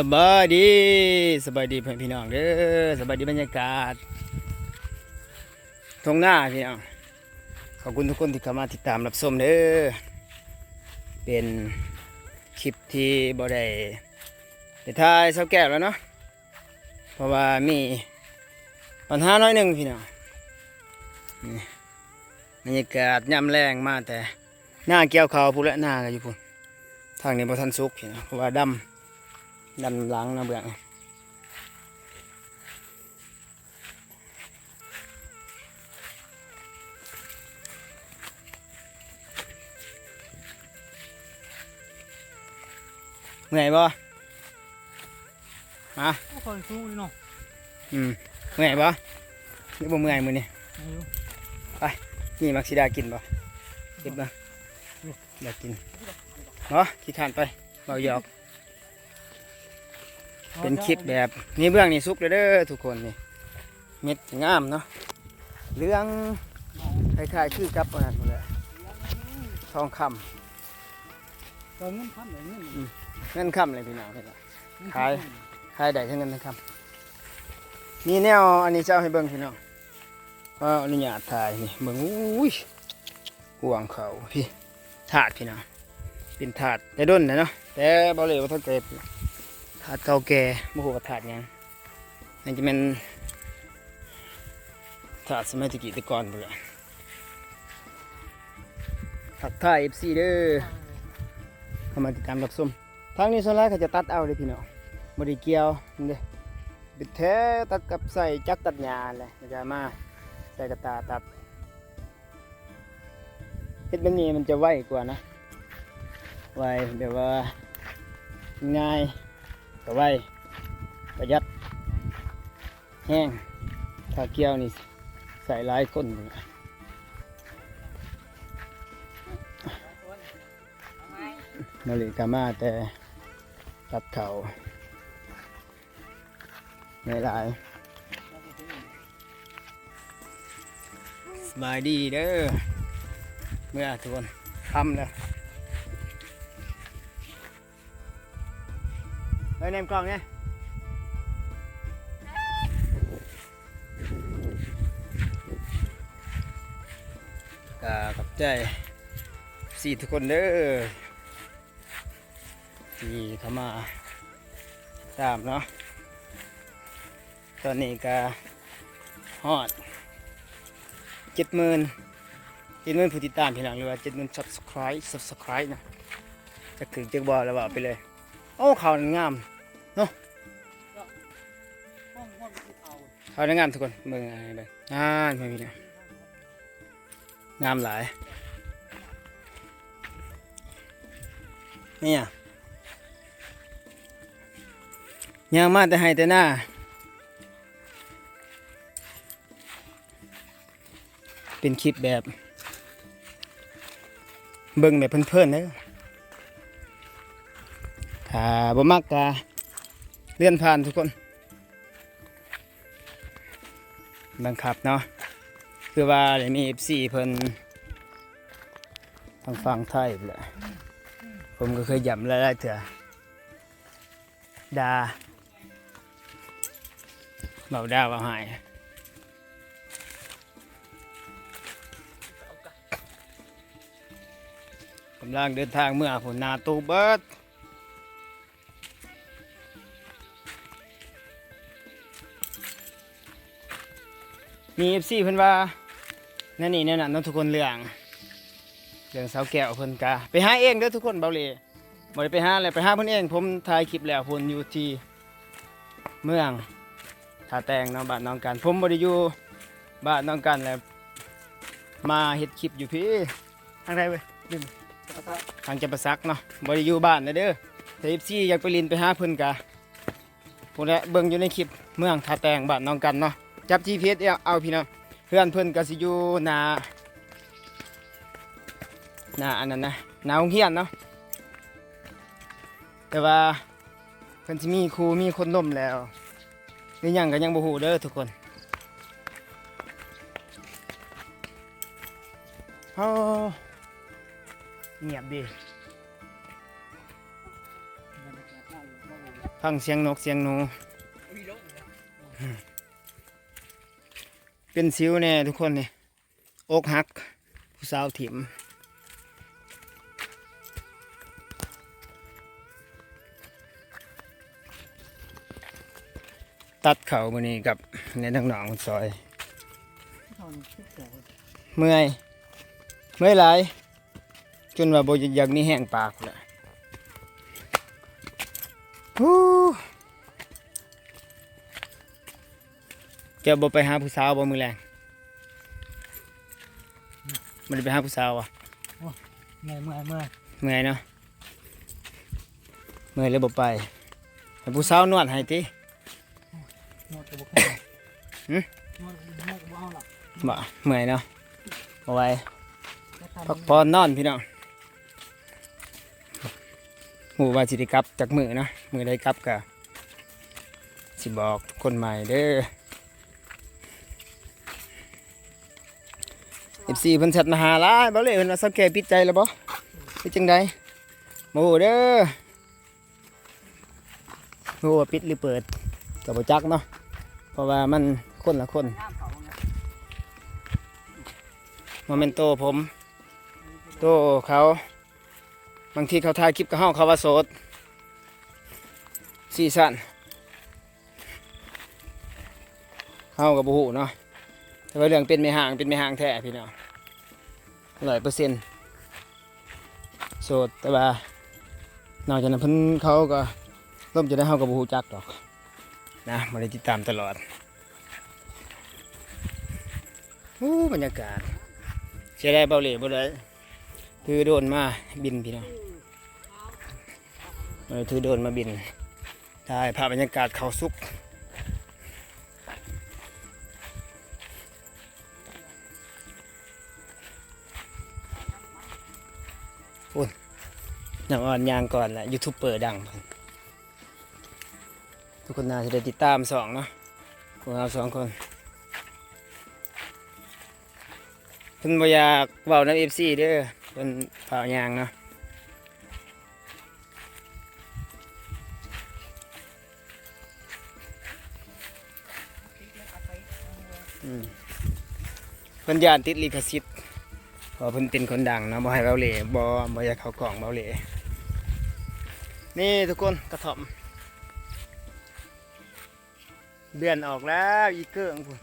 สบายดีสบายดีเพื่อนพี่น้องเด้อสบายดีบรรยากาศทงหน้าพี่น้องขอบคุณทุกคนที่เข้ามาติดตามรับชมเด้อเป็นคลิปที่บ่ได้ได้ถ่ายเสาแก้วแล้วเนาะเพราะว่ามีปัญหาน้อยหนึ่งพี่น้องนี่บรรยากาศย่ำแรงมาแต่หน้าเกี่ยวเขาพูดและหน้าก็อยู่พูนทางนี้บ่ทันสุกพี่น้องเพราะว่าดำ ดันหล้างนะเบื่อเมื่อยบ่มาก็คอยสู้นี่เนาะอืมเมื่อยบ่หรือบ่เมื่อยมือนี่อายุนี่มักสิดากินบ่กินบ่อยากกินเนาะขี้ทานไปเบาหยอก เป็นคลิปแบบนี่เบื้องนี่ซุปเลยเด้อทุกคนนี่เม็ดงามเนาะเรื่องคล้ายๆคือกับอันนั้นหมดเลยทองคเติมเงินพันเลยเงินำเงินคำเลยพี่น้องพี่น้องขายขายได้ทั้งเงินทั้งคำนี่แนวอันนี้เจ้าให้เบิ่งพี่น้องก็อนุญาตถ่ายนี่เบิ่งอุ้ยห่วงเขาพี่ถาดพี่น้องเป็นถาดแต่ด้นนะเนาะแต่บ่เลยว่าเท่าเจ็บ ถาดเก่าแก่บ่ฮู้ว่าถาดยังนั่นจะเป็นถาดสมัยตะกี้ตะก่อนพุ่นแหละทักทาย FC เด้อเข้ามาติดตามรับชมทางนี้ส่วนแรกเขาจะตัดเอาเลยพี่น้องบ่ได้เกียวนี่เด้บิดแท้ตัดกับใส่จักตัดหญ้าแหละแล้วก็มาใส่กระตาตัดเฮ็ดแบบนี้มันจะไวกว่านะไวแบบว่าง่าย ก็ไวประหยัดแห้งถ้าเกี่ยวนี่ใส่ลายคนพุ่นมาลยกามาแต่ตัดเขาไม่ลายสบายดีเด้อเมื่อทุกคนทำแล้ว ฮ้ยเนมกล่องเนี่ยก็กับใจสี่ทุกคนเด้อที่เข้ามาตามเนาะตอนนี้ก็ฮอดเจ็ดหมื่นเจ็ดหมื่นผู้ติดตามพี่น้องหรือว่าเจ็ดหมื่น subscribe subscribe นะจะถึงจะบอกแล้วว่าไปเลย โอ้เขาวงาม เอาเขาวนั่นงามทุกคนเบิ่งอะไรเบิ่งงานไม่มีนะงามหลายเนี่ยยังมาแต่ให้แต่หน้าเป็นคลิปแบบ เบิ่งแบบเพื่อนๆเด้อถ้าบ่มักกะ เลื่อนผ่านทุกคนบังคับเนาะคือว่าได้มี FC เพิ่นทางฝั่งไทยแหละผมก็เคยย่ำหลายๆเถื่อดาเบาดาเบาหายกำลังเดินทางเมื่อผลนาตูเบิด มีเอฟซีเพิ่นว่านั่นนี่นั่นน่ะน้องทุกคนเรื่องเรื่องสาวแก้วเพิ่นกะไปหาเองเด้อทุกคนเบาเลยบ่ได้ไปหาอะไรไปหาเพิ่นเอง ผมถ่ายคลิปแล้วเพิ่นอยู่ที่เมืองท่าแตงเนาะบ้านน้องกัน ผมบ่ได้อยู่บ้านน้องกันแล้วมาเฮ็ดคลิปอยู่พี่ทางใดเว้ยลืมทางจะประซักเนาะบ่ได้อยู่บ้านนะเด้อถ้า FC อยากไปลินไปหาเพิ่นกะพุ่นแหละเบิ่งอยู่ในคลิปเมืองท่าแตงบ้านน้องกันเนาะ จับ GPS เอาเอาพี่น้องเพื่อนเพิ่อนก็สิอยู่หน้าหน้าอันนั้นนะหน้าโรงเรียนเนาะแต่ว่าเพิ่นสิมีครูมีคนล่มแล้วหรือหยังก็ยังบ่ฮู้เด้อทุกคนเฮาเงียบดีฟังเสียงนกเสียงหนู เป็นสิวแน่ทุกคนเนี่ยอกหัก ผู้สาวถิ่มตัดเข่ามือนี้กับในทั้งหนองซอย เมื่อยเมื่อยหลายจนว่าบอยากมีแห้งปากเลย ฮู้เจะบ่ไปหาผู้สาวบ่มือแรงมันไปหาผู้สาวอะเมื่อยเมื่อยเมื่อยเมื่อยเนาะเมื่อยเลยบ่ไปให้ผู้สาวนวดให้ตินวดกับบุกเข้าหืมนวดนวดกับบุกเอาหลับบ่เมื่อยเนาะเอาไว้ก็ทำพักผ่อนนอนพี่น้องหูว่าสิได้กลับจากมือเนาะมือได้กลับกะสิบอกคนใหม่เด้อ FC เพิ่นแชทมาหาหลายบ่เลยเพิ่นว่าสังเกตปิดใจแล้วบ่เป็นจังไดบ่ฮู้เด้อบ่ฮู้ว่าปิดหรือเปิดก็บ่จักเนาะเพราะว่ามันคนละคนน้ำเขาไงโมเมนโตผม โตเขา บางทีเขาถ่ายคลิปกับเฮาเขาว่าโสดซีซั่นเฮากับบูหูเนาะแต่ว่าเรื่องเป็นไม่ห่างเป็นไม่ห่างแท้พี่น้อง ร้อยเปอร์เซ็นต์โสดแต่ว่านอกจากนั้นเพิ่นเขาก็ร่วมจะได้เฮากับบูหูจักดอกนะมาได้ติดตามตลอดโอ้บรรยากาศเสียได้เบาเหล่บ่ได้ถือโดรนมาบินพี่น้องเออถือโดรนมาบินถ่ายภาพบรรยากาศเขาสุก อย่างอ่อนยางก่อนแหละยูทูบเบอร์ดัง ทุกคนน่าจะได้ติดตามสองเนาะพวกเราสองคนเพิ่นบ่อยากเว้าน FC เด้อเพิ่นเผายางเนาะเพิ่นยานติดลิขสิทธิ์ พราะเพิ่นเป็นคนดังเนาะบ่ให้เว้าเล่บ่บ่อยากเข้ากล่องเว้าเล่นี่ทุกคนกระท่อมเดือนออกแล้วอีเกิ้งพุ่น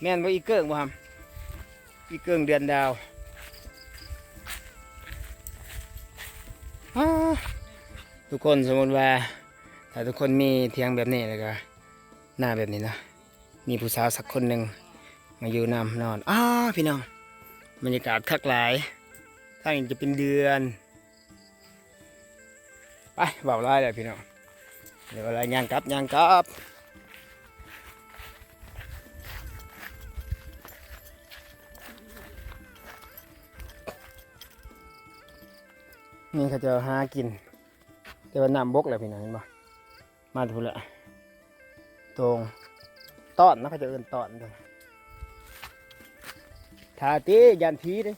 แม่นบ่อีเกิ้งบ่ครับอีเกิงเดือนดาวทุกคนสมมติว่าถ้าทุกคนมีเทียงแบบนี้แล้วก็หน้าแบบนี้นะมีผู้สาวสักคนหนึ่งมาอยู่นำนอนอ้าพี่น้อง บรรยากาศคักหลายถ้าอย่างจะเป็นเดือน ไปเบาไล่เลยพี่น้องเดี๋ยวอะไรย่างกลับย่างกลับนี่เขาจะหากิน แต่ว่าน้ำบกแหละพี่น้องเห็นบ่มาดูละตรงตอนนะเขาจะเอินตอนกัน ทาเตียันพีเด้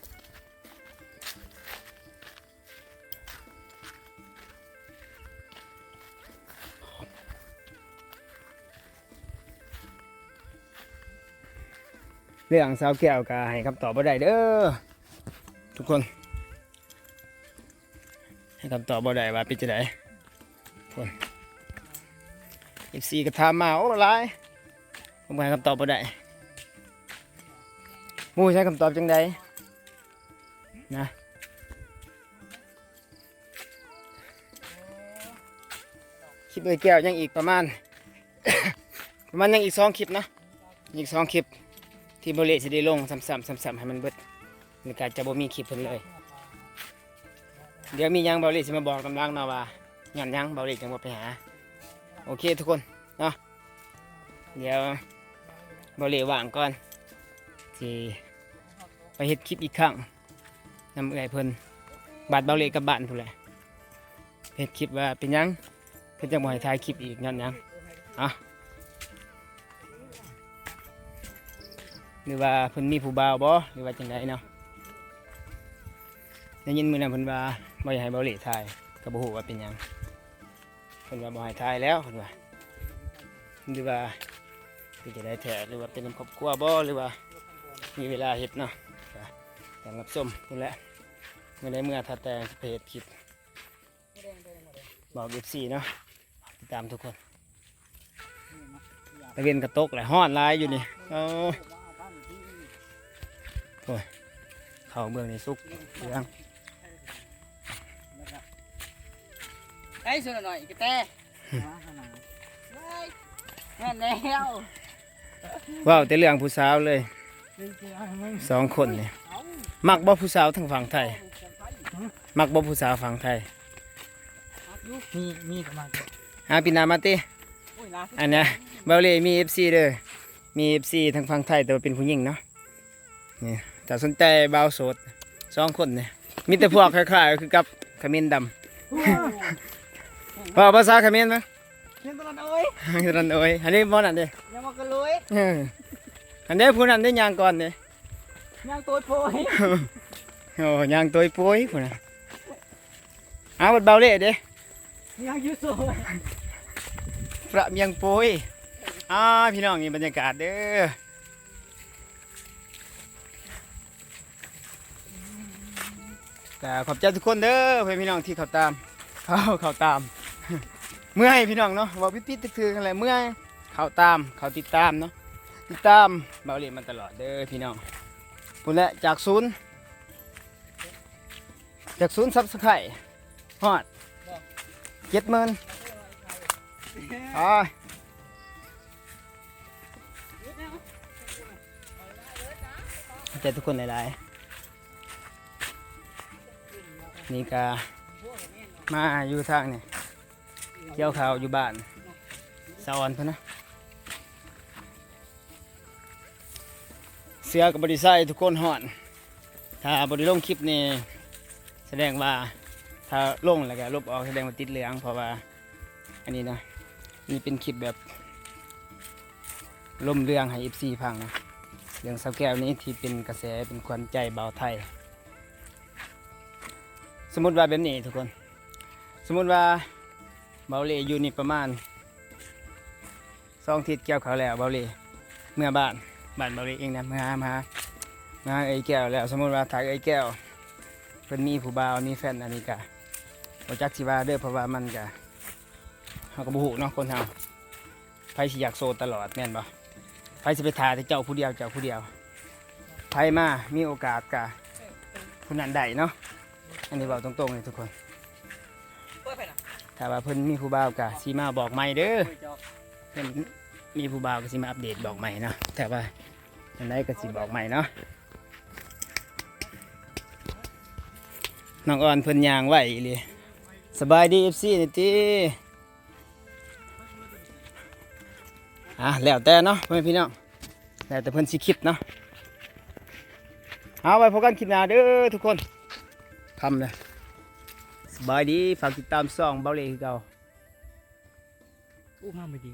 เรื่องสาวแก้วก็ให้คำตอบบ่ได้เด้อทุกคน ให้คำตอบบ่ได้ว่าเป็นจะไดคนเอฟซีก็ถามมาโอ้หลายผมให้คำตอบบ่ได้ มูใช้คำตอบจังใดนะคลิปเลยแก้วยังอีกประมาณ ประมาณยังอีกสองคลิปนะอีกสองคลิป ที่บริเลสิได้ลงซ้ำๆซ้ำๆให้มันเบิดในการจะบ่มีคลิปเพิ่นเลย เดี๋ยวมียังเบาหลีสิมาบอกกำลังเนาะว่าหยันยังเบาหลีจังบ่ไปหา โอเคทุกคนเนาะเดี๋ยวเบาหลีว่างก่อนสิ ไปเฮ็ดคลิปอีกครั้งนำเอื่อยเพิ่นบาดเบาหลีกับบ้านพุ่นแหละเฮ็ดคลิปว่าเป็นยังเพิ่นจังบ่ให้ถ่ายคลิปอีกย้อนยังอะหรือว่าเพิ่นมีผู้บ่าวบ่หรือว่าจังไดเนาะได้ยินมือนั้นเพิ่นว่าบ่อยากให้เบาเล่ถ่ายก็บ่ฮู้ว่าเป็นยังเพิ่นว่าบ่ให้ทายแล้วเพิ่นว่าหรือว่าจะได้แท้หรือว่าเป็นครอบครัวบ่หรือว่ามีเวลาเฮ็ดเนาะ ก็ต้องรับชมนี่แหละเมื่อใดเมื่อถ้าแต่เพจคลิปบอก FC เนาะติดตามทุกคนตะเวนกระตกแหละฮ้อนหลายอยู่นี่เอาเข้าเมืองนี่สุกเรื่องไอ้ส่วนหน่อยกระแตมาขนาดแม่นแล้วว้าวแต่เรื่องผู้สาวเลยเล่นเจ้าให้มึงสองคนนี่ มักบ่ผู้สาวทางฝั่งไทย มักบ่ผู้สาวฝั่งไทยมีมีประมาณหาปินามาติโอ้ยนะอันเนี้ยเบลเล่มี FC เด้อมี FC ทางฝั่งไทยแต่ว่าเป็นผู้หญิงเนาะนี่ถ้าสนใจบ่าวโสดสองคนนี่มีแต่พวกคล้ายๆคือกับขมิ้นดำว่าภาษาขมิ้นมั้ยเล่นตลอดเอ้ยนั่นโอ้ยอันนี้บ่นั่นเด้ยังมากระลุยเอออันนี้ผู้นั้นได้ย่างก่อนเด้ ยังตัวโผล่โอ้ย่างตัวปุ้ยพุ่นน่ะเอาบัดเบาเล่เด้ยังยืดโซ่ประเมียงปุ้ยอ่าพี่น้องนี่บรรยากาศเด้อแต่ขอบใจทุกคนเด้อเพื่อนพี่น้องที่เขาตามเขาเขาตาม เมื่อยพี่น้องเนาะเว่าพิพิธคืออะไรเมื่อยเขาตามเขาติดตามเนาะติดตามเบาเล่มาตลอดเด้อพี่น้อง พุ่นแหละจากศูนย์จากศูนย์ซับสไครฮอดเจ็ดหมื่นอ๋อเจทุกคนหลายๆนี่ก็มาอยู่ทางนี่เกี่ยวข้าวอยู่บ้านสะออนเพิ่นนะ เสือกับบริษัททุกคนห่อน ถ้าบริลงคลิปนี่แสดงว่าถ้าลงแล้วก็ลบออกแสดงว่าติดเหลืองเพราะว่าอันนี้นะนี่เป็นคลิปแบบล่มเรื่องให้ FC พังนะเรื่องสาวแก้วนี้ที่เป็นกระแสเป็นควันใจเบาไทย สมมติว่าแบบนี้ทุกคน สมมติว่าเบาเลอยู่นี่ประมาณสองทิศเกี่ยวเขาแล้วเบาเลเมื่อบ้าน บ้านเบาเลเองนะมาหามาหามาหาเอ้ยแก้วแล้วสมมติว่าถ่ายเอ้ยแก้วเพิ่นมีผู้บ่าวมีแฟนอันนี้กะบ่จักสิว่าเด้อเพราะว่ามันกะเขาก็บ่ฮู้เนาะคนเฮาไผสิอยากโซตลอดแม่นบ่ไผสิไปทาแต่เจ้าผู้เดียวเจ้าผู้เดียวไผมามีโอกาสกะผู้นั้นได้เนาะอันนี้เว้าตรงๆเลยทุกคนเปิดไปนะถ้าว่าเพิ่นมีผู้บ่าวกะสิมาบอกใหม่เด้อโอ้ยจอกเพิ่น มีผู้บ่าวก็สิมาอัปเดตบอกใหม่เนาะแต่ว่าอันใดก็สิบอกใหม่เนาะน้องอ่อนเพิ่นยางไหวอีหลีสบายดี FC นี่ติอะแล้วแต่เนาะเพื่อนพี่น้องแล้วแต่เพื่อนสิคิดเนาะเอาไว้พบกันคลิปหน้าเด้อทุกคนทำเลยสบายดีฝากติดตามซ่องเบาเล่คือเก่าอู้มาไม่ดี